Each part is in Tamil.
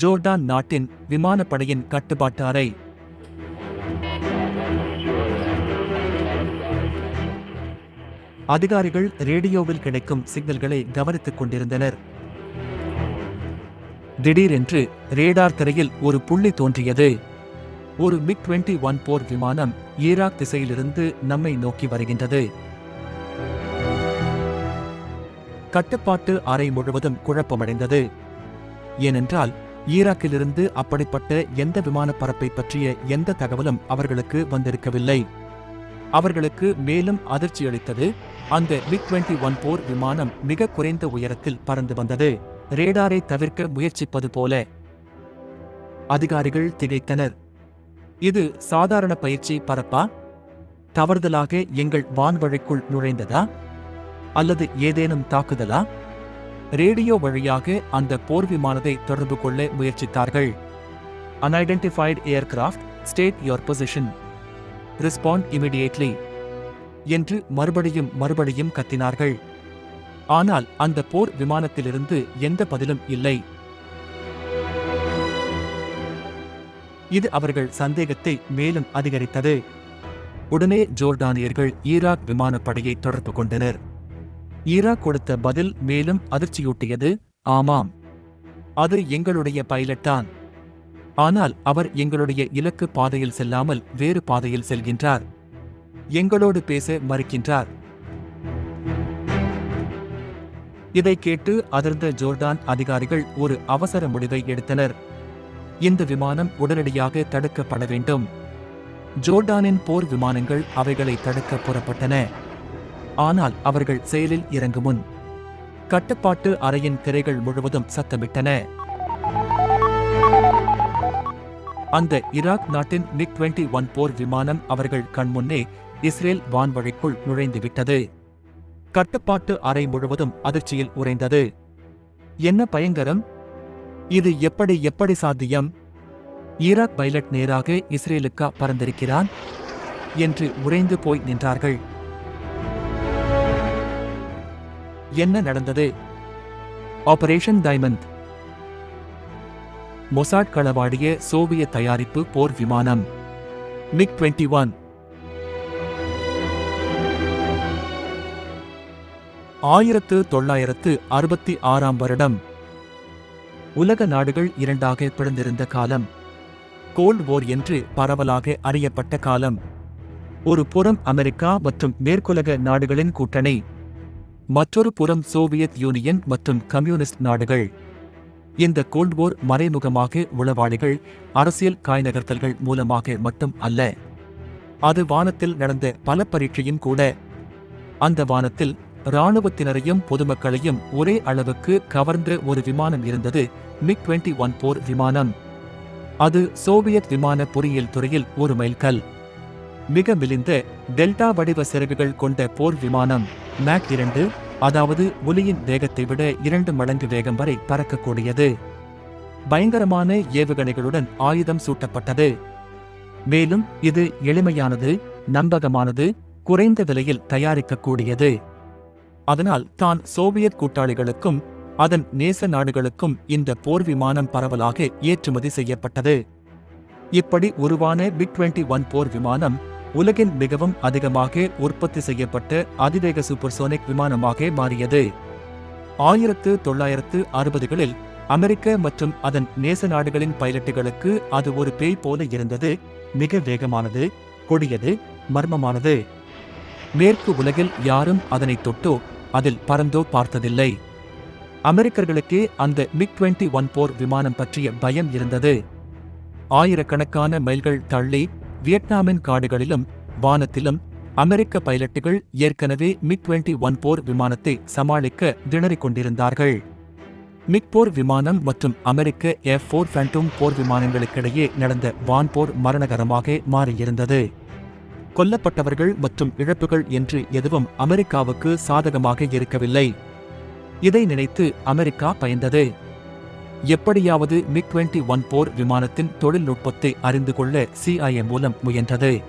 ஜோர்டான் நாட்டின் விமானப்படையின் கட்டுப்பாட்டு அறை அதிகாரிகள் ரேடியோவில் கிடைக்கும் சிக்னல்களை கவனித்துக் கொண்டிருந்தனர். திடீரென்று ரேடார் திரையில் ஒரு புள்ளி தோன்றியது. ஒரு மிக் 21 ஒன் போர் விமானம் ஈராக் திசையிலிருந்து நம்மை நோக்கி வருகின்றது. கட்டுப்பாட்டு அறை முழுவதும் குழப்பமடைந்தது. ஏனென்றால் ஈராக்கிலிருந்து அப்படிப்பட்ட எந்த விமான பரப்பை பற்றிய எந்த தகவலும் அவர்களுக்கு வந்திருக்கவில்லை. அவர்களுக்கு மேலும் அதிர்ச்சியளித்தது அந்த மிக் 21 ஒன் போர் விமானம் மிக குறைந்த உயரத்தில் பறந்து வந்தது. ரேடாரை தவிர்க்க முயற்சிப்பது போல அதிகாரிகள் திகைத்தனர். இது சாதாரண பயிற்சி பரப்பா? தவறுதலாக எங்கள் வான்வழிக்குள் நுழைந்ததா? அல்லது ஏதேனும் தாக்குதலா? ரேடியோ வழியாக அந்த போர் விமானத்தை தொடர்பு கொள்ள முயற்சித்தார்கள். Unidentified aircraft state your position respond immediately என்று மறுபடியும் மறுபடியும் கத்தினார்கள். ஆனால் அந்த போர் விமானத்திலிருந்து எந்த பதிலும் இல்லை. இது அவர்கள் சந்தேகத்தை மேலும் அதிகரித்தது. உடனே ஜோர்டானியர்கள் ஈராக் விமானப்படையை தொடர்பு கொண்டனர். ஈராக் கொடுத்த பதில் மேலும் அதிர்ச்சியூட்டியது. ஆமாம். அது எங்களுடைய பைலட்டான் ஆனால் அவர் எங்களுடைய இலக்கு பாதையில் செல்லாமல் வேறு பாதையில் செல்கின்றார். எங்களோடு பேச மறுக்கின்றார். இதை கேட்டு அதிர்ந்த ஜோர்டான் அதிகாரிகள் ஒரு அவசர முடிவை எடுத்தனர். இந்த விமானம் உடனடியாக தடுக்கப்பட வேண்டும். ஜோர்டானின் போர் விமானங்கள் அவைகளை தடுக்க புறப்பட்டன. ஆனால் அவர்கள் செயலில் இறங்கும் முன் கட்டுப்பாட்டு அறையின் திரைகள் முழுவதும் சத்தமிட்டன. அந்த ஈராக் நாட்டின் மிக் 21 ஒன் போர் விமானம் அவர்கள் கண்முன்னே இஸ்ரேல் வான்வழிக்குள் நுழைந்துவிட்டது. கட்டுப்பாட்டு அறை முழுவதும் அதிர்ச்சியில் உறைந்தது. என்ன பயங்கரம்? இது எப்படி எப்படி சாத்தியம்? ஈராக் பைலட் நேராக இஸ்ரேலுக்கா பறந்திருக்கிறான்? என்று உறைந்து போய் நின்றார்கள். என்ன நடந்தது? ஆபரேஷன் டைமண்ட் மொசாட் களவாடிய சோவியத் தயாரிப்பு போர் விமானம். மிக் 21 ஒன் ஆயிரத்து தொள்ளாயிரத்து அறுபத்தி ஆறாம் வருடம். உலக நாடுகள் இரண்டாக பிளந்திருந்த காலம். கோல்ட் போர் என்று பரவலாக அறியப்பட்ட காலம். ஒரு புறம் அமெரிக்கா மற்றும் மேற்குலக நாடுகளின் கூட்டணி. மற்றொரு புறம் சோவியத் யூனியன் மற்றும் கம்யூனிஸ்ட் நாடுகள். இந்த கோல்ட் போர் மறைமுகமாக உளவாளிகள் அரசியல் காய்நகர்த்தல்கள் மூலமாக மட்டும் அல்ல. அது வானத்தில் நடந்த பல பரீட்சையும் கூட. அந்த வானத்தில் இராணுவத்தினரையும் பொதுமக்களையும் ஒரே அளவுக்கு கவர்ந்த ஒரு விமானம் இருந்தது மிக் 21 ஒன் போர் விமானம். அது சோவியத் விமான பொறியியல் துறையில் ஒரு மைல்கல். மிக மெலிந்த டெல்டா வடிவ சிறகுகள் கொண்ட போர் விமானம் மேக் இரண்டு அதாவது ஒலியின் வேகத்தை விட இரண்டு மடங்கு வேகம் வரை பறக்கக்கூடியது. பயங்கரமான ஏவுகணைகளுடன் ஆயுதம் சூட்டப்பட்டது. மேலும் இது எளிமையானது நம்பகமானது குறைந்த விலையில் தயாரிக்கக்கூடியது. அதனால் தான் சோவியத் கூட்டாளிகளுக்கும் அதன் நேச நாடுகளுக்கும் இந்த போர் விமானம் பரவலாக ஏற்றுமதி செய்யப்பட்டது. இப்படி உருவான பிக் 21 ஒன் போர் விமானம் உலகின் மிகவும் அதிகமாக உற்பத்தி செய்யப்பட்ட அதிவேக சூப்பர்சோனிக் விமானமாக மாறியது. ஆயிரத்து தொள்ளாயிரத்து அறுபதுகளில் அமெரிக்க மற்றும் அதன் நேச நாடுகளின் பைலட்டுகளுக்கு அது ஒரு பேய் போல இருந்தது. மிக வேகமானது கொடியது மர்மமானது. மேற்கு உலகில் யாரும் அதனை தொட்டோ அதில் பறந்தோ பார்த்ததில்லை. அமெரிக்கர்களுக்கே அந்த மிக் 21 ஒன் போர் விமானம் பற்றிய பயம் இருந்தது. ஆயிரக்கணக்கான மைல்கள் தள்ளி வியட்நாமின் காடுகளிலும் வானத்திலும் அமெரிக்க பைலட்டுகள் ஏற்கனவே மிக் 21 ஒன் போர் விமானத்தை சமாளிக்க திணறிக் கொண்டிருந்தார்கள் மிக் போர் விமானம் மற்றும் அமெரிக்க எஃப் போர் ஃபேண்டோம் போர் விமானங்களுக்கிடையே நடந்த வான்போர் மரணகரமாக மாறியிருந்தது. கொல்லப்பட்டவர்கள் மற்றும் இழப்புகள் என்று எதுவும் அமெரிக்காவுக்கு சாதகமாக இருக்கவில்லை. இதை நினைத்து அமெரிக்கா பயந்தது. எப்படியாவது மிக் 21 ஒன் போர் விமானத்தின் தொழில்நுட்பத்தை அறிந்து கொள்ள சிஐஏ மூலம் முயன்றது.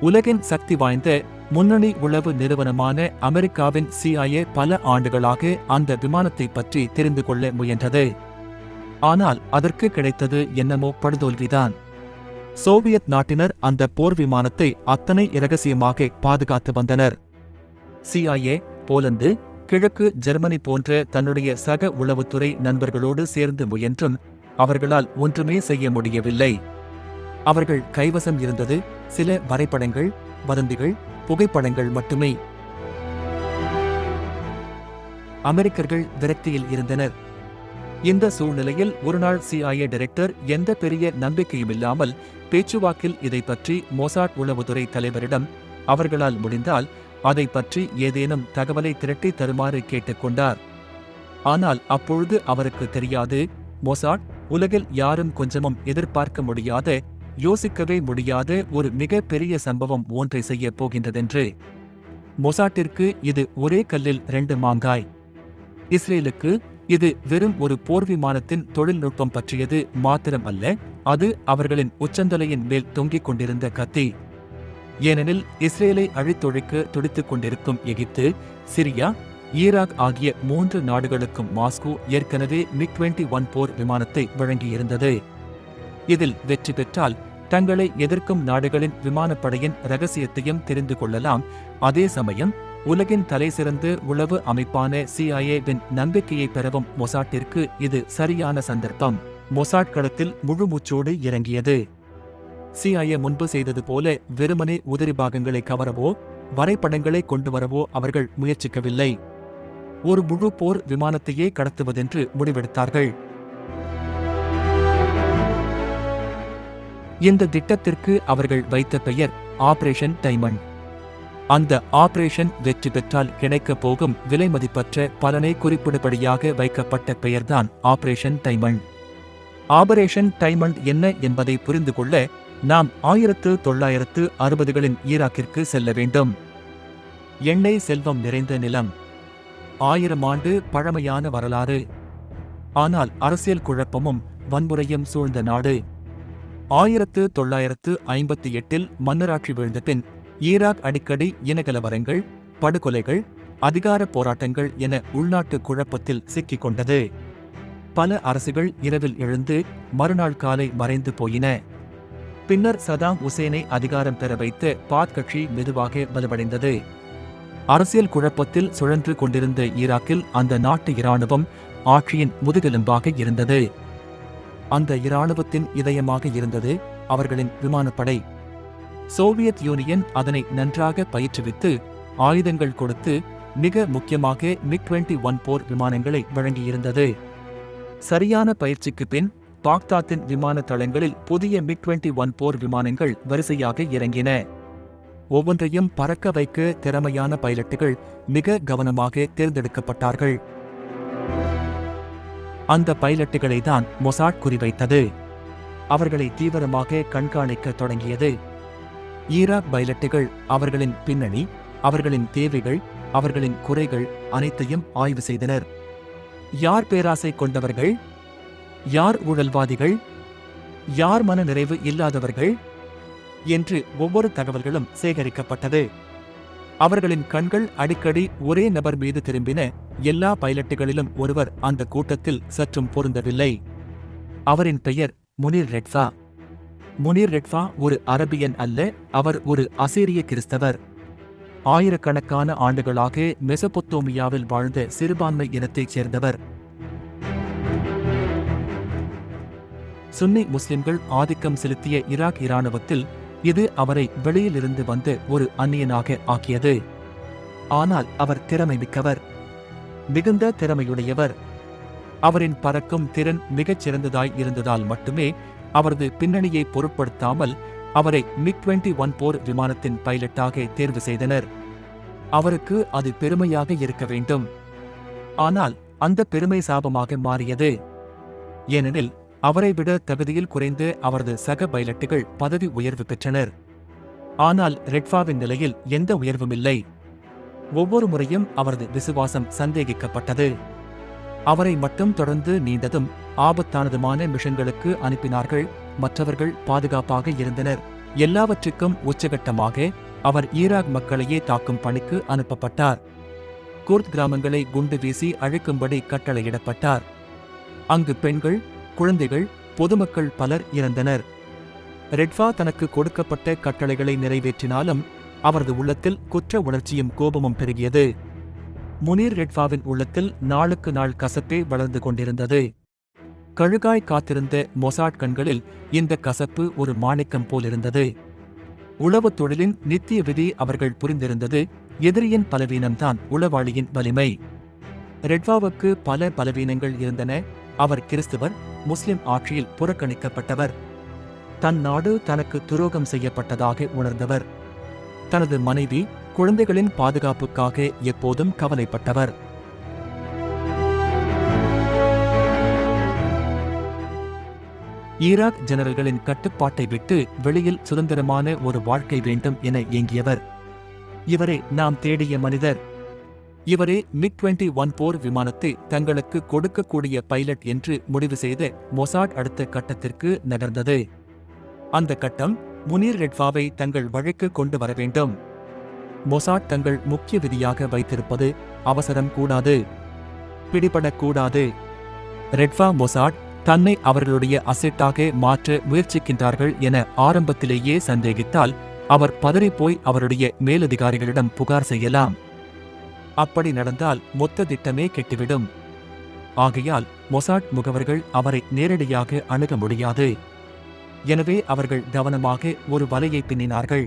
உலகின் சக்தி வாய்ந்த முன்னணி உளவு நிறுவனமான அமெரிக்காவின் சிஐஏ பல ஆண்டுகளாக அந்த விமானத்தை பற்றி தெரிந்து கொள்ள முயன்றது. ஆனால் அதற்கு கிடைத்தது என்னமோ படுதோல்விதான். சோவியத் நாட்டினர் அந்த போர் விமானத்தை அத்தனை இரகசியமாக பாதுகாத்து வந்தனர். சிஐஏ போலந்து கிழக்கு ஜெர்மனி போன்ற தன்னுடைய சக உளவுத்துறை நண்பர்களோடு சேர்ந்து முயன்றும் அவர்களால் ஒன்றுமே செய்ய முடியவில்லை. அவர்கள் கைவசம் இருந்தது சில வரைபடங்கள் வதந்திகள் புகைப்படங்கள் மட்டுமே. அமெரிக்கர்கள் விரக்தியில் இருந்தனர். இந்த சூழ்நிலையில் ஒருநாள் சிஐஏ டைரக்டர் எந்த பெரிய நம்பிக்கையும் இல்லாமல் பேச்சுவாக்கில் இதை பற்றி மொசாட் உளவுத்துறை தலைவரிடம் அவர்களால் முடிந்தால் அதை பற்றி ஏதேனும் தகவலை திரட்டி தருமாறு கேட்டுக்கொண்டார். ஆனால் அப்பொழுது அவருக்கு தெரியாது மொசாட் உலகில் யாரும் கொஞ்சமும் எதிர்பார்க்க முடியாத யோசிக்கவே முடியாத ஒரு மிக பெரிய சம்பவம் ஒன்றை செய்யப் போகின்றதென்று. மொசாட்டிற்கு இது ஒரே கல்லில் ரெண்டு மாங்காய். இஸ்ரேலுக்கு இது வெறும் ஒரு போர் விமானத்தின் தொழில்நுட்பம் பற்றியது மாத்திரம் அல்ல அது அவர்களின் உச்சந்தலையின் மேல் தொங்கிக் கொண்டிருந்த கத்தி. ஏனெனில் இஸ்ரேலை அழித்தொழிக்க துடித்துக் கொண்டிருக்கும் எகிப்து சிரியா ஈராக் ஆகிய மூன்று நாடுகளுக்கும் மாஸ்கோ ஏற்கனவே மிக் டுவெண்டி ஒன் போர் விமானத்தை வழங்கியிருந்தது. இதில் வெற்றி பெற்றால் தங்களை எதிர்க்கும் நாடுகளின் விமானப்படையின் ரகசியத்தையும் தெரிந்து கொள்ளலாம். அதே சமயம் உலகின் தலைசிறந்த உளவு அமைப்பான சிஐஏவின் நம்பிக்கையை பெறவும் மொசாட்டிற்கு இது சரியான சந்தர்ப்பம். மொசாட் களத்தில் முழுமூச்சோடு இறங்கியது. சிஐஏ முன்பு செய்தது போல வெறுமனே உதிரி பாகங்களை கவரவோ வரைபடங்களை கொண்டு வரவோ அவர்கள் முயற்சிக்கவில்லை. ஒரு முழு போர் விமானத்தையே கடத்துவதென்று முடிவெடுத்தார்கள். இந்த திட்டத்திற்கு அவர்கள் வைத்த பெயர் ஆபரேஷன் டைமண்ட். அந்த ஆபரேஷன் வெற்றி பெற்றால் கிடைக்கப் போகும் விலை மதிப்பற்ற பலனை குறிப்பிடும்படியாக வைக்கப்பட்ட பெயர்தான் ஆபரேஷன் டைமண்ட். ஆபரேஷன் டைமண்ட் என்ன என்பதை புரிந்து கொள்ள நாம் ஆயிரத்து தொள்ளாயிரத்து அறுபதுகளின் ஈராக்கிற்கு செல்ல வேண்டும். எண்ணெய் செல்வம் நிறைந்த நிலம். ஆயிரம் ஆண்டு பழமையான வரலாறு. ஆனால் அரசியல் குழப்பமும் வன்முறையும் சூழ்ந்த நாடு. ஆயிரத்து தொள்ளாயிரத்து ஐம்பத்தி எட்டில் மன்னராட்சி வீழ்ந்த பின் ஈராக் அடிக்கடி இனகலவரங்கள் படுகொலைகள் அதிகார போராட்டங்கள் என உள்நாட்டு குழப்பத்தில் சிக்கிக் கொண்டது. பல அரசுகள் இரவில் எழுந்து மறுநாள் காலை மறைந்து போயின. பின்னர் சதாம் உசேனை அதிகாரம் பெற வைத்து பாத் கட்சி மெதுவாக வலுவடைந்தது அரசியல் குழப்பத்தில் சுழன்று கொண்டிருந்த ஈராக்கில் அந்த நாட்டு இராணுவம் ஆட்சியின் முதுகெலும்பாக இருந்தது. அந்த இராணுவத்தின் இதயமாக இருந்தது அவர்களின் விமானப்படை. சோவியத் யூனியன் அதனை நன்றாக பயிற்றுவித்து ஆயுதங்கள் கொடுத்து மிக முக்கியமாக மிக் டுவெண்டி ஒன் போர் விமானங்களை வழங்கியிருந்தது. சரியான பயிற்சிக்கு பின் பாக்தாத்தின் விமான தளங்களில் புதிய மிக் டுவெண்டி ஒன் போர் விமானங்கள் வரிசையாக இறங்கின. ஒவ்வொன்றையும் பறக்க வைக்க திறமையான பைலட்டுகள் மிக கவனமாக தேர்ந்தெடுக்கப்பட்டார்கள். அந்த பைலட்டுகளை தான் மொசாட் குறிவைத்தது. அவர்களை தீவிரமாக கண்காணிக்க தொடங்கியது. ஈராக் பைலட்டுகள் அவர்களின் பின்னணி அவர்களின் தேவைகள் அவர்களின் குறைகள் அனைத்தையும் ஆய்வு செய்தனர். யார் பேராசை கொண்டவர்கள்? யார் ஊழல்வாதிகள்? யார் மன நிறைவு இல்லாதவர்கள்? என்று ஒவ்வொரு தகவல்களும் சேகரிக்கப்பட்டது. அவர்களின் கண்கள் அடிக்கடி ஒரே நபர் மீது திரும்பின எல்லா பைலட்டுகளிலும் ஒருவர் அந்த கூட்டத்தில் சற்றும் பொருந்தவில்லை. அவரின் பெயர் முனீர் ரெட்ஃபா. முனீர் ரெட்ஃபா ஒரு அரபியன் அல்ல அவர் ஒரு அசீரிய கிறிஸ்தவர். ஆயிரக்கணக்கான ஆண்டுகளாக மெசபொத்தோமியாவில் வாழ்ந்த சிறுபான்மை இனத்தைச் சேர்ந்தவர். சுன்னி முஸ்லிம்கள் ஆதிக்கம் செலுத்திய ஈராக் இராணுவத்தில் இது அவரை வெளியிலிருந்து வந்து ஒரு அந்நியனாக ஆக்கியது. ஆனால் அவர் திறமை மிக்கவர். மிகுந்த திறமையுடையவர். அவரின் பறக்கும் திறன் மிகச் சிறந்ததாய் இருந்ததால் மட்டுமே அவரது பின்னணியை பொருட்படுத்தாமல் அவரை மிக் டுவெண்டி ஒன் போர் விமானத்தின் பைலட்டாக தேர்வு செய்தனர். அவருக்கு அது பெருமையாக இருக்க வேண்டும். ஆனால் அந்த பெருமை சாபமாக மாறியது. ஏனெனில் அவரை விட தகுதியில் குறைந்து அவரது சக பைலட்டுகள் பதவி உயர்வு பெற்றனர். ஆனால் ரெட்ஃபாவின் நிலையில் எந்த உயர்வும் இல்லை. ஒவ்வொரு முறையும் அவரது விசுவாசம் சந்தேகிக்கப்பட்டது. அவரை மட்டும் தொடர்ந்து நீண்டதும் ஆபத்தானதுமான மிஷன்களுக்கு அனுப்பினார்கள். மற்றவர்கள் பாதுகாப்பாக இருந்தனர். எல்லாவற்றுக்கும் உச்சகட்டமாக அவர் ஈராக் மக்களையே தாக்கும் பணிக்கு அனுப்பப்பட்டார். குர்த் கிராமங்களை குண்டு வீசி அழிக்கும்படி கட்டளையிடப்பட்டார். அங்கு பெண்கள் குழந்தைகள் பொதுமக்கள் பலர் இறந்தனர். ரெட்வா தனக்கு கொடுக்கப்பட்ட கட்டளைகளை நிறைவேற்றினாலும் அவரது உள்ளத்தில் குற்ற உணர்ச்சியும் கோபமும் பெருகியது. முனீர் ரெட்வாவின் உள்ளத்தில் நாளுக்கு நாள் கசப்பே வளர்ந்து கொண்டிருந்தது. கழுகாய் காத்திருந்த மொசாட் கண்களில் இந்த கசப்பு ஒரு மாணிக்கம் போலிருந்தது. உளவுத் தொழிலின் நித்திய விதி அவர்கள் புரிந்திருந்தது எதிரியின் பலவீனம்தான் உளவாளியின் வலிமை. ரெட்வாவுக்கு பல பலவீனங்கள் இருந்தன அவர் கிறிஸ்துவர் முஸ்லிம் ஆட்சியில் புறக்கணிக்கப்பட்டவர். தன் நாடு தனக்கு துரோகம் செய்யப்பட்டதாக உணர்ந்தவர். தனது மனைவி குழந்தைகளின் பாதுகாப்புக்காக எப்போதும் கவலைப்பட்டவர். ஈராக் ஜெனரல்களின் கட்டுப்பாட்டை விட்டு வெளியில் சுதந்திரமான ஒரு வாழ்க்கை வேண்டும் என ஏங்கியவர். இவரை நாம் தேடிய மனிதர் இவரே மிக் 21 ஒன் போர் விமானத்தை தங்களுக்கு கொடுக்கக்கூடிய பைலட் என்று முடிவு செய்த மொசாட் அடுத்த கட்டத்திற்கு நகர்ந்தது. அந்த கட்டம் முனீர் ரெட்வாவை தங்கள் வழக்கு கொண்டு வர வேண்டும். மொசாட் தங்கள் முக்கிய விதியாக வைத்திருப்பது அவசரம் கூடாது. பிடிபடக்கூடாது. ரெட்வா மொசாட் தன்னை அவர்களுடைய அசெட்டாக மாற்ற முயற்சிக்கின்றார்கள் என ஆரம்பத்திலேயே சந்தேகித்தால் அவர் பதறிப்போய் அவருடைய மேலதிகாரிகளிடம் புகார் செய்யலாம். அப்படி நடந்தால் மொத்த திட்டமே கெட்டுவிடும். ஆகையால் மொசாட் முகவர்கள் அவரை நேரடியாக அணுக முடியாது. எனவே அவர்கள் கவனமாக ஒரு வலையை பின்னினார்கள்.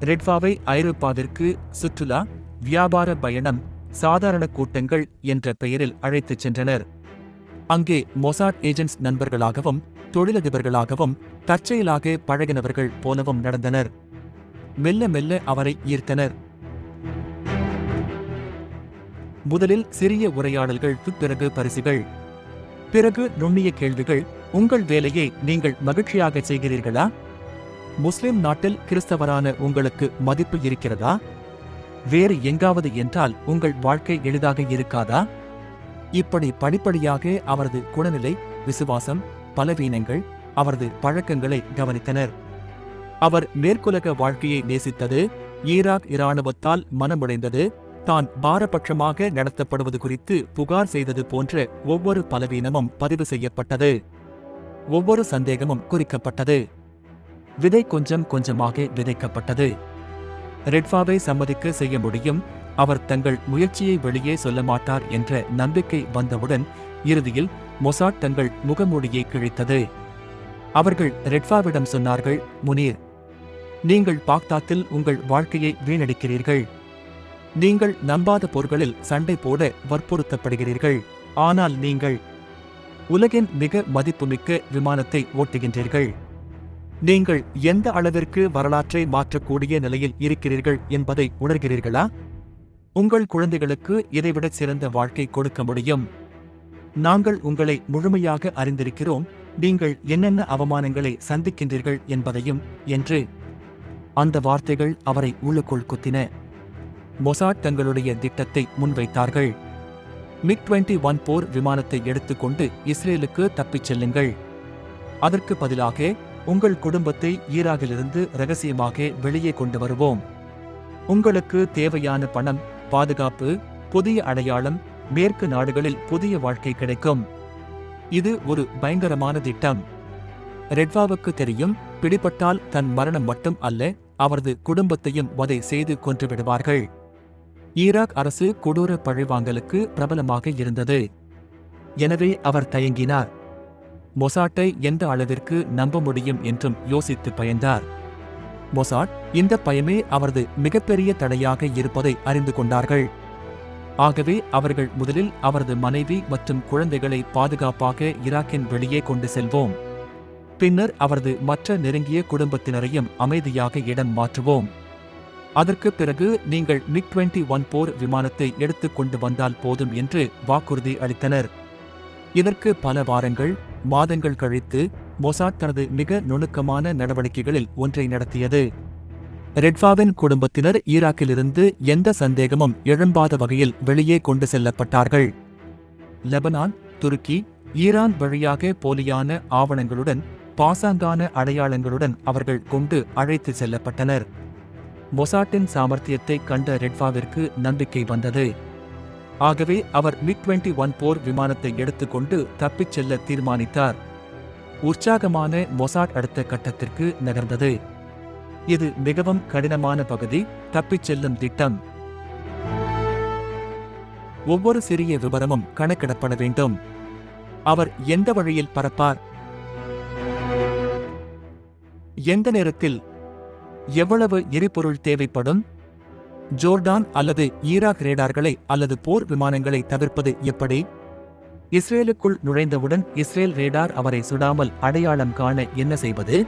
ரெட்வாவை ஐரோப்பாவிற்கு சுற்றுலா வியாபார பயணம் சாதாரண கூட்டங்கள் என்ற பெயரில் அழைத்துச் சென்றனர். அங்கே மொசாட் ஏஜென்ட்ஸ் நண்பர்களாகவும் தொழிலதிபர்களாகவும் தற்செயலாக பழகினவர்கள் போலவும் நடந்தனர். மெல்ல மெல்ல அவரை ஈர்த்தனர். முதலில் சிறிய உரையாடல்கள் பிறகு பரிசுகள். பிறகு நுண்ணிய கேள்விகள் உங்கள் வேலையை நீங்கள் மகிழ்ச்சியாக செய்கிறீர்களா? முஸ்லிம் நாட்டில் கிறிஸ்தவரான உங்களுக்கு மதிப்பு இருக்கிறதா? வேறு எங்காவது என்றால் உங்கள் வாழ்க்கை எளிதாக இருக்காதா? இப்படி படிப்படியாக அவரது குணநிலை விசுவாசம் பலவீனங்கள் அவரது பழக்கங்களை கவனித்தனர். அவர் மேற்குலக வாழ்க்கையை நேசித்தது ஈராக் இராணுவத்தால் மனமுடைந்தது தான் பாரபட்சமாக நடத்தப்படுவது குறித்து புகார் செய்தது போன்ற ஒவ்வொரு பலவீனமும் பதிவு செய்யப்பட்டது. ஒவ்வொரு சந்தேகமும் குறிக்கப்பட்டது. விதை கொஞ்சம் கொஞ்சமாக விதைக்கப்பட்டது. ரெட்ஃபாவை சம்மதிக்க செய்ய முடியும். அவர் தங்கள் முயற்சியை வெளியே சொல்ல மாட்டார் என்ற நம்பிக்கை வந்தவுடன் இறுதியில் மொசாட் தங்கள் முகமூடியை கிழித்தது. அவர்கள் ரெட்ஃபாவிடம் சொன்னார்கள் முனீர் நீங்கள் பாக்தாத்தில் உங்கள் வாழ்க்கையை வீணடிக்கிறீர்கள். நீங்கள் நம்பாத போர்களில் சண்டை போட வற்புறுத்தப்படுகிறீர்கள். ஆனால் நீங்கள் உலகின் மிக மதிப்புமிக்க விமானத்தை ஓட்டுகின்றீர்கள். நீங்கள் எந்த அளவிற்கு வரலாற்றை மாற்றக்கூடிய நிலையில் இருக்கிறீர்கள் என்பதை உணர்கிறீர்களா? உங்கள் குழந்தைகளுக்கு இதைவிட சிறந்த வாழ்க்கை கொடுக்க முடியும். நாங்கள் உங்களை முழுமையாக அறிந்திருக்கிறோம். நீங்கள் என்னென்ன அவமானங்களை சந்திக்கின்றீர்கள் என்பதையும் என்று. அந்த வார்த்தைகள் அவரை உள்ளுக்குள் குத்தின. மொசாட் தங்களுடைய திட்டத்தை முன்வைத்தார்கள். மிக் 21 ஒன் போர் விமானத்தை எடுத்துக்கொண்டு இஸ்ரேலுக்கு தப்பிச் செல்லுங்கள். அதற்கு பதிலாக உங்கள் குடும்பத்தை ஈராகிலிருந்து ரகசியமாக வெளியே கொண்டு வருவோம். உங்களுக்கு தேவையான பணம் பாதுகாப்பு புதிய அடையாளம் மேற்கு நாடுகளில் புதிய வாழ்க்கை கிடைக்கும். இது ஒரு பயங்கரமான திட்டம். ரெட்வாவுக்கு தெரியும் பிடிபட்டால் தன் மரணம் மட்டும் அல்ல அவரது குடும்பத்தையும் வதை செய்து கொன்றுவிடுவார்கள் ஈராக் அரசு கொடூர பழிவாங்கலுக்கு பிரபலமாக இருந்தது. எனவே அவர் தயங்கினார். மொசாட்டை எந்த அளவிற்கு நம்ப முடியும் என்றும் யோசித்து பயந்தார். மொசாட் இந்த பயமே அவரது மிகப்பெரிய தடையாக இருப்பதை அறிந்து கொண்டார்கள். ஆகவே அவர்கள் முதலில் அவரது மனைவி மற்றும் குழந்தைகளை பாதுகாப்பாக ஈராக்கின் வெளியே கொண்டு செல்வோம். பின்னர் அவரது மற்ற நெருங்கிய குடும்பத்தினரையும் அமைதியாக இடம் மாற்றுவோம். அதற்கு பிறகு நீங்கள் மிக் 21 ஒன் போர் விமானத்தை எடுத்துக் கொண்டு வந்தால் போதும் என்று வாக்குறுதி அளித்தனர். இதற்கு பல வாரங்கள் மாதங்கள் கழித்து மொசாட் தனது மிக நுணுக்கமான நடவடிக்கைகளில் ஒன்றை நடத்தியது. ரெட்வாவின் குடும்பத்தினர் ஈராக்கிலிருந்து எந்த சந்தேகமும் எழும்பாத வகையில் வெளியே கொண்டு செல்லப்பட்டார்கள். லெபனான் துருக்கி ஈரான் வழியாக போலியான ஆவணங்களுடன் பாசாங்கான அடையாளங்களுடன் அவர்கள் கொண்டு அழைத்து செல்லப்பட்டனர். மொசாட்டின் சாமர்த்தியத்தை கண்ட ரெட்வாவிற்கு நம்பிக்கை வந்தது. ஆகவே அவர் மிக் டுவெண்ட்டி ஒன் போர் விமானத்தை எடுத்துக்கொண்டு தப்பிச் செல்ல தீர்மானித்தார். உற்சாகமான மொசாட் அடுத்த கட்டத்திற்கு நகர்ந்தது. இது மிகவும் கடினமான பகுதி தப்பிச் செல்லும் திட்டம். ஒவ்வொரு சிறிய விவரமும் கணக்கிடப்பட வேண்டும். அவர் எந்த வழியில் பறப்பார்? எந்த நேரத்தில் எவ்வளவு எரிபொருள் தேவைப்படும்? ஜோர்டான் அல்லது ஈராக் ரேடார்களை அல்லது போர் விமானங்களை தவிர்ப்பது எப்படி? இஸ்ரேலுக்குள் நுழைந்தவுடன் இஸ்ரேல் ரேடார் அவரை சுடாமல் அடையாளம் காண என்ன செய்வது?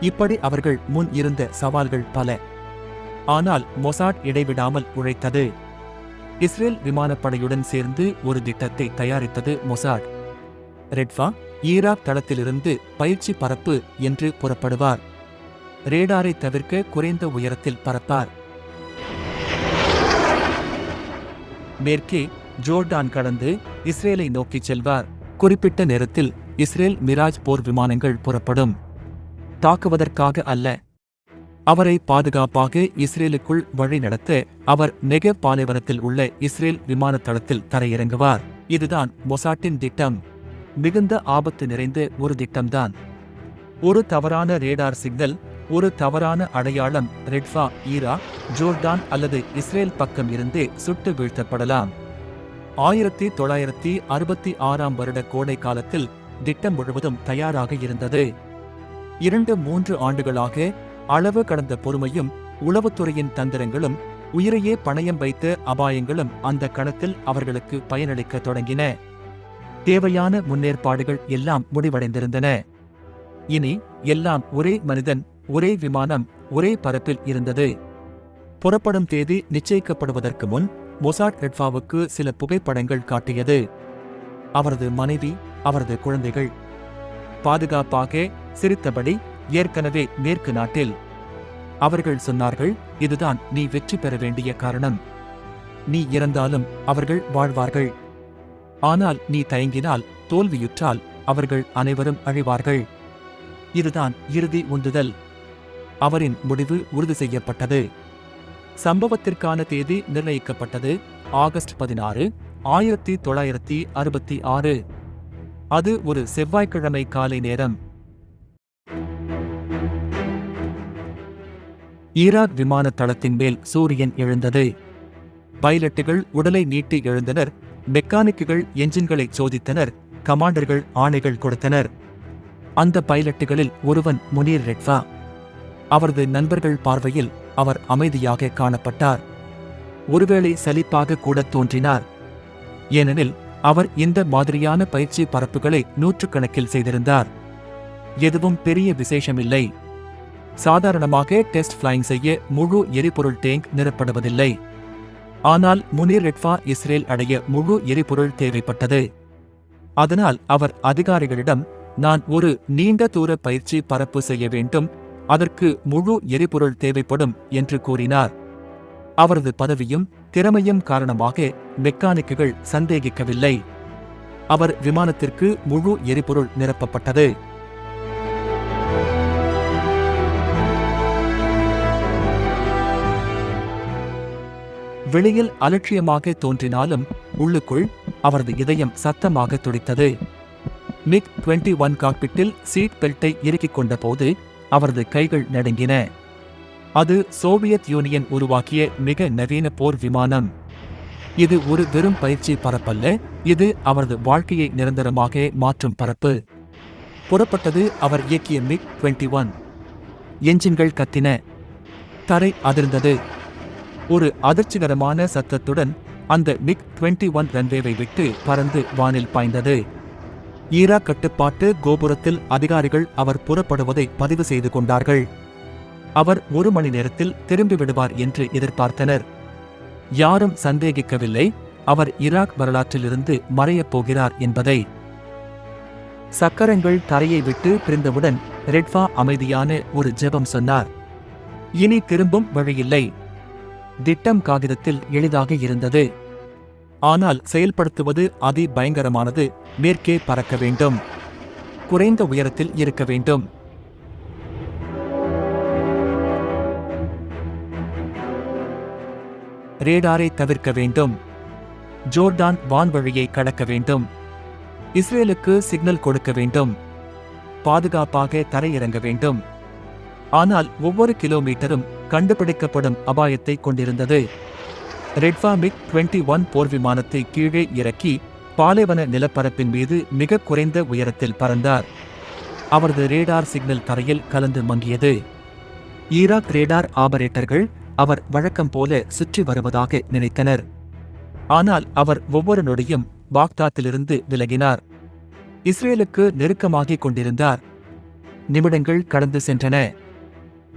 இப்படி அவர்கள் முன் இருந்த சவால்கள் பல. ஆனால் மொசாட் இடைவிடாமல் உழைத்தது. இஸ்ரேல் விமானப்படையுடன் சேர்ந்து ஒரு திட்டத்தை தயாரித்தது மொசாட். ரெட்ஃபா ஈராக் தளத்திலிருந்து பயிற்சி பரப்பு என்று புறப்படுவார். ரேடாரை தவிர்க்க குறைந்த உயரத்தில் பறப்பார். மேற்கே ஜோர்டான் கடந்து இஸ்ரேலை நோக்கிச் செல்வார். குறிப்பிட்ட நேரத்தில் இஸ்ரேல் மிராஜ் போர் விமானங்கள் புறப்படும். தாக்குவதற்காக அல்ல அவரை பாதுகாப்பாக இஸ்ரேலுக்குள் வழிநடத்த அவர் நெக பாலைவனத்தில் உள்ள இஸ்ரேல் விமான தளத்தில் தரையிறங்குவார். இதுதான் மொசாட்டின் திட்டம். மிகுந்த ஆபத்து நிறைந்த ஒரு திட்டம்தான். ஒரு தவறான ரேடார் சிக்னல் ஒரு தவறான அடையாளம் ரெட்ஃபா ஈரா ஜோர்டான் அல்லது இஸ்ரேல் பக்கம் இருந்தே சுட்டு வீழ்த்தப்படலாம். ஆயிரத்தி தொள்ளாயிரத்தி அறுபத்தி ஆறாம் வருட கோடை காலத்தில் திட்டம் முழுவதும் தயாராக இருந்தது. இரண்டு மூன்று ஆண்டுகளாக அளவு கடந்த பொறுமையும் உளவுத்துறையின் தந்திரங்களும் உயிரையே பணயம் வைத்த அபாயங்களும் அந்த கணத்தில் அவர்களுக்கு பயனளிக்க தொடங்கின. தேவையான முன்னேற்பாடுகள் எல்லாம் முடிவடைந்திருந்தன. இனி எல்லாம் ஒரே மனிதன் ஒரே விமானம் ஒரே பரப்பில் இருந்தது. புறப்படும் தேதி நிச்சயிக்கப்படுவதற்கு முன் மொசாட் ரெட்ஃபாவுக்கு சில புகைப்படங்கள் காட்டியது. அவரது மனைவி அவரது குழந்தைகள். பாதுகாப்பாக சிரித்தபடி ஏற்கனவே மேற்கு நாட்டில். அவர்கள் சொன்னார்கள் இதுதான் நீ வெற்றி பெற வேண்டிய காரணம். நீ இறந்தாலும் அவர்கள் வாழ்வார்கள். ஆனால் நீ தயங்கினால் தோல்வியுற்றால் அவர்கள் அனைவரும் அழிவார்கள். இதுதான் இறுதி உந்துதல். அவரின் முடிவு உறுதி செய்யப்பட்டது. சம்பவத்திற்கான தேதி நிர்ணயிக்கப்பட்டது ஆகஸ்ட் பதினாறு ஆயிரத்தி தொள்ளாயிரத்தி அறுபத்தி ஆறு. அது ஒரு செவ்வாய்க்கிழமை காலை நேரம். ஈராக் விமான தளத்தின் மேல் சூரியன் எழுந்தது. பைலட்டுகள் உடலை நீட்டி எழுந்தனர். மெக்கானிக்குகள் என்ஜின்களை சோதித்தனர். கமாண்டர்கள் ஆணைகள் கொடுத்தனர். அந்த பைலட்டுகளில் ஒருவன் முனீர் ரெட்வா. அவரது நண்பர்கள் பார்வையில் அவர் அமைதியாக காணப்பட்டார். ஒருவேளை சலிப்பாக கூட தோன்றினார். ஏனெனில் அவர் இந்த மாதிரியான பயிற்சி பரப்புகளை நூற்றுக்கணக்கில் செய்திருந்தார். எதுவும் பெரிய விசேஷமில்லை. சாதாரணமாக டெஸ்ட் ஃபிளைங் செய்ய முழு எரிபொருள் டேங்க் நிரப்படுவதில்லை ஆனால் முனீர் ரெட்வா இஸ்ரேல் அடைய முழு எரிபொருள் தேவைப்பட்டது. அதனால் அவர் அதிகாரிகளிடம் நான் ஒரு நீண்ட தூர பயிற்சி பரப்பு செய்ய வேண்டும். அதற்கு முழு எரிபொருள் தேவைப்படும் என்று கூறினார். அவரது பதவியும் திறமையும் காரணமாக மெக்கானிக்குகள் சந்தேகிக்கவில்லை. அவர் விமானத்திற்கு முழு எரிபொருள் நிரப்பப்பட்டது. வெளியில் அலட்சியமாக தோன்றினாலும் உள்ளுக்குள் அவரது இதயம் சத்தமாக துடித்தது. மிக் 21 ஒன் காக்பிட்டில் சீட் பெல்ட்டை இறுக்கிக் கொண்டபோது அவரது கைகள் நடுங்கின. அது சோவியத் யூனியன் உருவாக்கிய மிக நவீன போர் விமானம். இது ஒரு வெறும் பயிற்சி பரப்பல்ல இது அவரது வாழ்க்கையை நிரந்தரமாக மாற்றும் பரப்பு. புறப்பட்டது அவர் இயக்கிய மிக் 21 ஒன். என்ஜின்கள் கத்தின. தரை அதிர்ந்தது. ஒரு அதிர்ச்சிகரமான சத்தத்துடன் அந்த மிக் 21 ஒன் ரன்வேவை விட்டு பறந்து வானில் பாய்ந்தது. ஈராக் கட்டுப்பாட்டு கோபுரத்தில் அதிகாரிகள் அவர் புறப்படுவதை பதிவு செய்து கொண்டார்கள். அவர் ஒரு மணி நேரத்தில் திரும்பிவிடுவார் என்று எதிர்பார்த்தனர். யாரும் சந்தேகிக்கவில்லை. அவர் ஈராக் வரலாற்றிலிருந்து மறையப் போகிறார் என்பதை. சக்கரங்கள் தரையை விட்டு பிரிந்தவுடன் ரெட்வா அமைதியான ஒரு ஜெபம் சொன்னார். இனி திரும்பும் வழியில்லை. திட்டம் காகிதத்தில் எளிதாக இருந்தது. ஆனால் செயல்படுத்துவது அதி பயங்கரமானது மேற்கே பறக்க வேண்டும். குறைந்த உயரத்தில் இருக்க வேண்டும். ரேடாரை தவிர்க்க வேண்டும். ஜோர்டான் வான்வழியை கடக்க வேண்டும். இஸ்ரேலுக்கு சிக்னல் கொடுக்க வேண்டும். பாதுகாப்பாக தரையிறங்க வேண்டும். ஆனால் ஒவ்வொரு கிலோமீட்டரும் கண்டுபிடிக்கப்படும் அபாயத்தை கொண்டிருந்தது. ரெட்வா மிக் டுவெண்ட்டி ஒன் போர் விமானத்தை கீழே இறக்கி பாலைவன நிலப்பரப்பின் மீது மிக குறைந்த உயரத்தில் பறந்தார். அவரது ரேடார் சிக்னல் தரையில் கலந்து மங்கியது. ஈராக் ரேடார் ஆபரேட்டர்கள் அவர் வழக்கம் போல சுற்றி வருவதாக நினைத்தனர். ஆனால் அவர் ஒவ்வொரு நொடியும் பாக்தாத்திலிருந்து விலகினார். இஸ்ரேலுக்கு நெருக்கமாகிக் கொண்டிருந்தார். நிமிடங்கள் கடந்து சென்றன.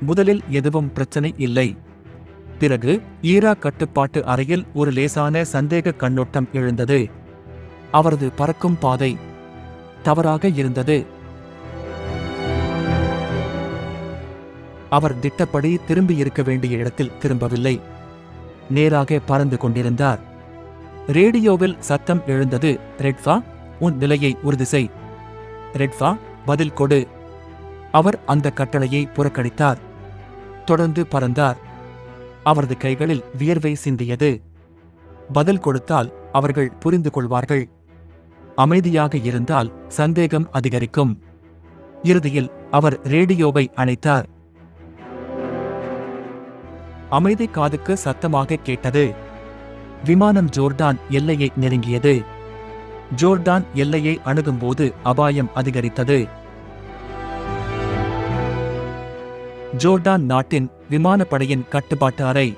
முதலில் எதுவும் பிரச்சனை இல்லை. பிறகு ஈராக் கட்டுப்பாட்டு அறையில் ஒரு லேசான சந்தேக கண்ணோட்டம் எழுந்தது. அவரது பறக்கும் பாதை தவறாக இருந்தது. அவர் திட்டப்படி திரும்பியிருக்க வேண்டிய இடத்தில் திரும்பவில்லை. நேராக பறந்து கொண்டிருந்தார். ரேடியோவில் சத்தம் எழுந்தது ரெட்ஃபா உன் நிலையை உறுதி செய். ரெட்ஃபா பதில் கொடு. அவர் அந்த கட்டளையை புறக்கணித்தார். தொடர்ந்து பறந்தார். அவரது கைகளில் வியர்வை சிந்தியது. பதில் கொடுத்தால் அவர்கள் புரிந்து கொள்வார்கள். அமைதியாக இருந்தால் சந்தேகம் அதிகரிக்கும். இறுதியில் அவர் ரேடியோவை அணைத்தார். அமைதி காதுக்கு சத்தமாக கேட்டது. விமானம் ஜோர்டான் எல்லையை நெருங்கியது. ஜோர்டான் எல்லையை அணுகும்போது அபாயம் அதிகரித்தது. ஜோர்டான் நாட்டின் விமானப்படையின் கட்டுப்பாட்டு அறை.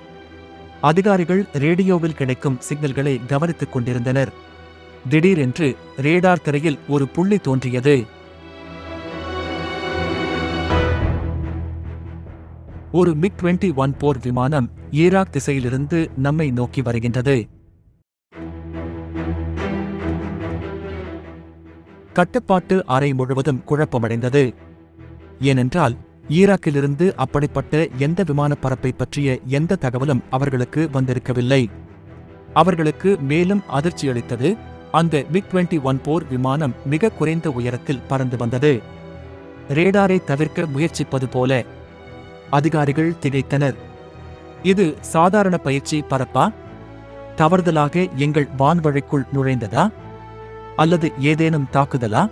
அதிகாரிகள் ரேடியோவில் கிடைக்கும் சிக்னல்களை கவனித்துக் கொண்டிருந்தனர். திடீரென்று ரேடார் திரையில் ஒரு புள்ளி தோன்றியது. ஒரு மிக் டுவெண்டி ஒன் போர் விமானம் ஈராக் திசையிலிருந்து நம்மை நோக்கி வருகின்றது. கட்டுப்பாட்டு அறை முழுவதும் குழப்பமடைந்தது. ஏனென்றால் ஈராக்கிலிருந்து அப்படிப்பட்ட எந்த விமானப் பரப்பை பற்றிய எந்த தகவலும் அவர்களுக்கு வந்திருக்கவில்லை. அவர்களுக்கு மேலும் அதிர்ச்சியளித்தது அந்த மிக் டுவெண்ட்டி ஒன் போர் விமானம் மிக குறைந்த உயரத்தில் பறந்து வந்தது. ரேடாரை தவிர்க்க முயற்சிப்பது போல அதிகாரிகள் திகைத்தனர். இது சாதாரண பயிற்சி பரப்பா? தவறுதலாக எங்கள் வான்வழிக்குள் நுழைந்ததா? அல்லது ஏதேனும் தாக்குதலா?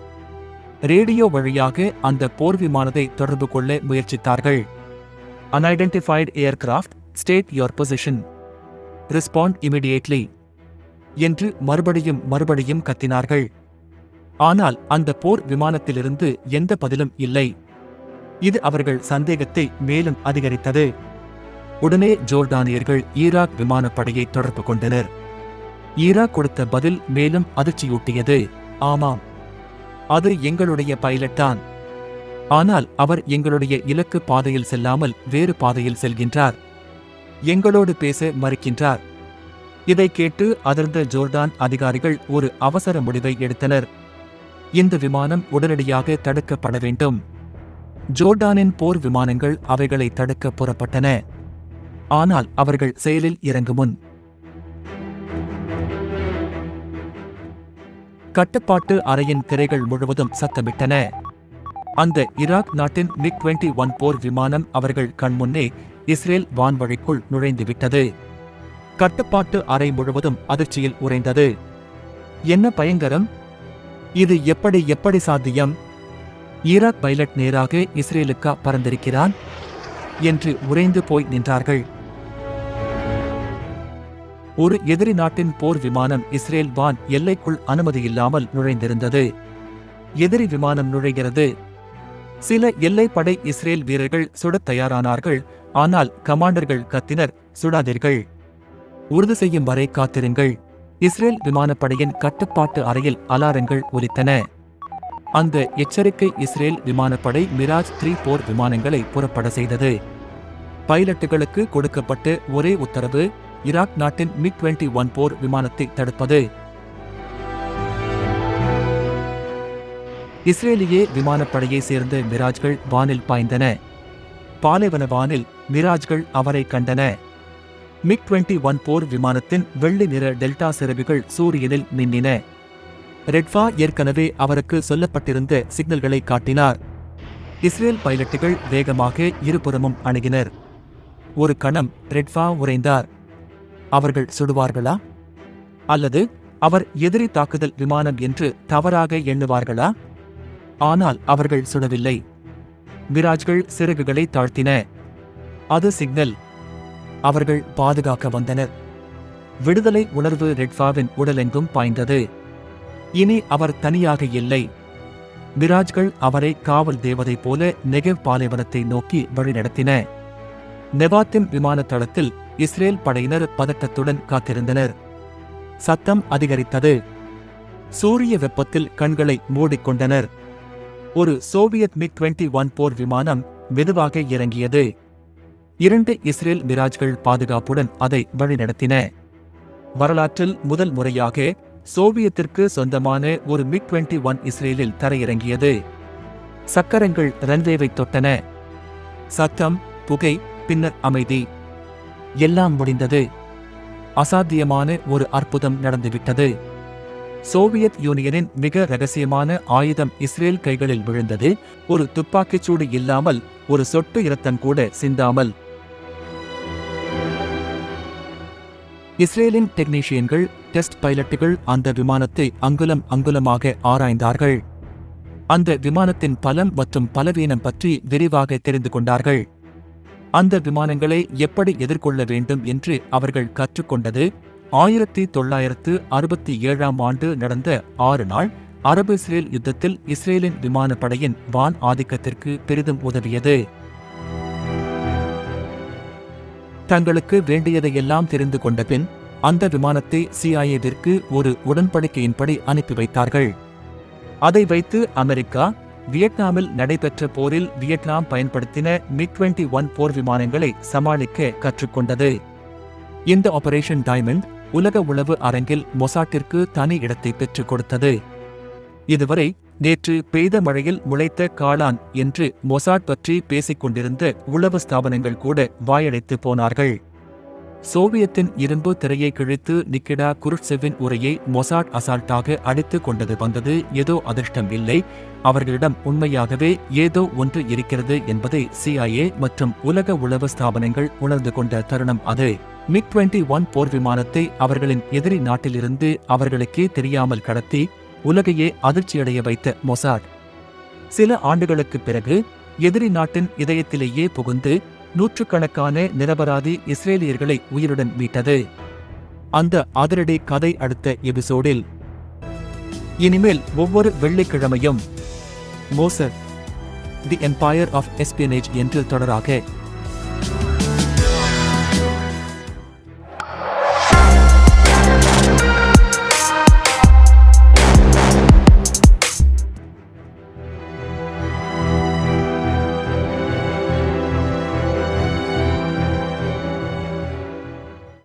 ரேடியோ வழியாக அந்த போர் விமானத்தை தொடர்பு கொள்ள முயற்சித்தார்கள். Unidentified aircraft state your position respond immediately என்று மறுபடியும் மறுபடியும் கத்தினார்கள். ஆனால் அந்த போர் விமானத்திலிருந்து எந்த பதிலும் இல்லை. இது அவர்கள் சந்தேகத்தை மேலும் அதிகரித்தது. உடனே ஜோர்டானியர்கள் ஈராக் விமானப்படையை தொடர்பு கொண்டனர். ஈராக் கொடுத்த பதில் மேலும் அதிர்ச்சியூட்டியது. ஆமாம். அது எங்களுடைய பைலட் தான். ஆனால் அவர் எங்களுடைய இலக்கு பாதையில் செல்லாமல் வேறு பாதையில் செல்கின்றார். எங்களோடு பேச மறுக்கின்றார். இதை கேட்டு அதிர்ந்த ஜோர்டான் அதிகாரிகள் ஒரு அவசர முடிவை எடுத்தனர். இந்த விமானம் உடனடியாக தடுக்கப்பட வேண்டும். ஜோர்டானின் போர் விமானங்கள் அவைகளை தடுக்க புறப்பட்டன. ஆனால் அவர்கள் செயலில் இறங்கும் முன் கட்டுப்பாட்டு அறையின் திரைகள் முழுவதும் சத்தமிட்டன. அந்த ஈராக் நாட்டின் மிக் டுவெண்ட்டி ஒன் போர் விமானம் அவர்கள் கண்முன்னே இஸ்ரேல் வான்வழிக்குள் நுழைந்துவிட்டது. கட்டுப்பாட்டு அறை முழுவதும் அதிர்ச்சியில் உறைந்தது. என்ன பயங்கரம்? இது எப்படி எப்படி சாத்தியம்? ஈராக் பைலட் நேராக இஸ்ரேலுக்கா பறந்திருக்கிறான்? என்று உறைந்து போய் நின்றார்கள். ஒரு எதிரி நாட்டின் போர் விமானம் இஸ்ரேல் வான் எல்லைக்குள் அனுமதியில்லாமல் நுழைந்திருந்தது. எதிரி விமானம் நுழைகிறது. சில எல்லைப்படை இஸ்ரேல் வீரர்கள் சுடத் தயாரானார்கள். ஆனால் கமாண்டர்கள் கத்தினர் சுடாதீர்கள். உறுதி செய்யும் வரை காத்திருங்கள். இஸ்ரேல் விமானப்படையின் கட்டுப்பாட்டு அறையில் அலாரங்கள் ஒலித்தன. அந்த எச்சரிக்கை இஸ்ரேல் விமானப்படை மிராஜ் த்ரீ போர் விமானங்களை புறப்பட செய்தது. பைலட்டுகளுக்கு கொடுக்கப்பட்ட ஒரே உத்தரவு ஈராக் நாட்டின் மிக் டுவெண்ட்டி ஒன் போர் விமானத்தை தடுப்பது. இஸ்ரேலிய விமானப்படையை சேர்ந்த மிராஜ்கள் வானில் பாய்ந்தன. பாலைவன வானில் மிராஜ்கள் அவரை கண்டன. மிக் டுவெண்ட்டி ஒன் போர் விமானத்தின் வெள்ளி நிற டெல்டா சிறகுகள் சூரியனில் மின்னின. ரெட்ஃபா ஏற்கனவே அவருக்கு சொல்லப்பட்டிருந்த சிக்னல்களை காட்டினார். இஸ்ரேல் பைலட்டுகள் வேகமாக இருபுறமும் அணுகினர். ஒரு கணம் ரெட்ஃபா உறைந்தார். அவர்கள் சுடுவார்களா? அல்லது அவர் எதிரி தாக்குதல் விமானம் என்று தவறாக எண்ணுவார்களா? ஆனால் அவர்கள் சுடவில்லை. மிராஜ்கள் சிறகுகளை தாழ்த்தின. அது சிக்னல். அவர்கள் பாதுகாக்க வந்தனர். விடுதலை உணர்வு ரெட்ஃபாவின் உடலெங்கும் பாய்ந்தது. இனி அவர் தனியாக இல்லை. மிராஜ்கள் அவரை காவல் தேவதை போல நெகவ் பாலைவனத்தை நோக்கி வழிநடத்தின. நெவாத்திம் விமான தளத்தில் இஸ்ரேல் படையினர் பதட்டத்துடன் காத்திருந்தனர். சத்தம் அதிகரித்தது. சூரிய வெப்பத்தில் கண்களை மூடிக்கொண்டனர். ஒரு சோவியத் மிக் 21 ஒன் போர் விமானம் மெதுவாக இறங்கியது. இரண்டு இஸ்ரேல் மிராஜ்கள் பாதுகாப்புடன் அதை வழிநடத்தின. வரலாற்றில் முதல் முறையாக சோவியத்திற்கு சொந்தமான ஒரு மிக் 21 ஒன் இஸ்ரேலில் தரையிறங்கியது. சக்கரங்கள் ரன்வேவை தொட்டன. சத்தம் புகை பின்னர் அமைதி. எல்லாம் முடிந்தது. அசாத்தியமான ஒரு அற்புதம் நடந்துவிட்டது. சோவியத் யூனியனின் மிக ரகசியமான ஆயுதம் இஸ்ரேல் கைகளில் விழுந்தது. ஒரு துப்பாக்கிச்சூடு இல்லாமல் ஒரு சொட்டு இரத்தம் கூட சிந்தாமல். இஸ்ரேலின் டெக்னீஷியன்கள் டெஸ்ட் பைலட்டுகள் அந்த விமானத்தை அங்குலம் அங்குலமாக ஆராய்ந்தார்கள். அந்த விமானத்தின் பலம் மற்றும் பலவீனம் பற்றி விரிவாக தெரிந்து கொண்டார்கள். அந்த விமானங்களை எப்படி எதிர்கொள்ள வேண்டும் என்று அவர்கள் கற்றுக்கொண்டது ஆயிரத்தி தொள்ளாயிரத்து அறுபத்தி ஏழாம் ஆண்டு நடந்த ஆறு நாள் அரபு இஸ்ரேல் யுத்தத்தில் இஸ்ரேலின் விமானப்படையின் வான் ஆதிக்கத்திற்கு பெரிதும் உதவியது. தங்களுக்கு வேண்டியதையெல்லாம் தெரிந்து கொண்ட பின் அந்த விமானத்தை சிஐஏவிற்கு ஒரு உடன்படிக்கையின்படி அனுப்பி வைத்தார்கள். அதை வைத்து அமெரிக்கா வியட்நாமில் நடைபெற்ற போரில் வியட்நாம் பயன்படுத்தின மிக் 21 ஒன் போர் விமானங்களை சமாளிக்க கற்றுக்கொண்டது. இந்த ஆபரேஷன் டைமண்ட் உலக உளவு அரங்கில் மொசாட்டிற்கு தனி இடத்தை பெற்றுக் கொடுத்தது. இதுவரை நேற்று பெய்த மழையில் முளைத்த காளான் என்று மொசாட் பற்றி பேசிக் கொண்டிருந்த உளவு ஸ்தாபனங்கள் கூட வாயடைத்து போனார்கள். சோவியத்தின் இரும்பு திரையை கிழித்து நிக்கிடா குருட்செவின் உரையை மொசாட் அசால்ட்டாக அடித்துக் கொண்டது வந்தது. ஏதோ அதிர்ஷ்டம் இல்லை. அவர்களிடம் உண்மையாகவே ஏதோ ஒன்று இருக்கிறது என்பதை சிஐஏ மற்றும் உலக உளவு ஸ்தாபனங்கள் உணர்ந்து கொண்ட தருணம் அது. மிக் 21 ஒன் போர் விமானத்தை அவர்களின் எதிரி நாட்டிலிருந்து அவர்களுக்கே தெரியாமல் கடத்தி உலகையே அதிர்ச்சியடைய வைத்த மொசாட். சில ஆண்டுகளுக்கு பிறகு எதிரி நாட்டின் இதயத்திலேயே புகுந்து நூற்றுக்கணக்கான நிரபராதி இஸ்ரேலியர்களை உயிருடன் மீட்டது. அந்த அதிரடி கதை அடுத்த எபிசோடில். இனிமேல் ஒவ்வொரு வெள்ளிக்கிழமையும் Mossad the empire of espionage என்று தொடராக.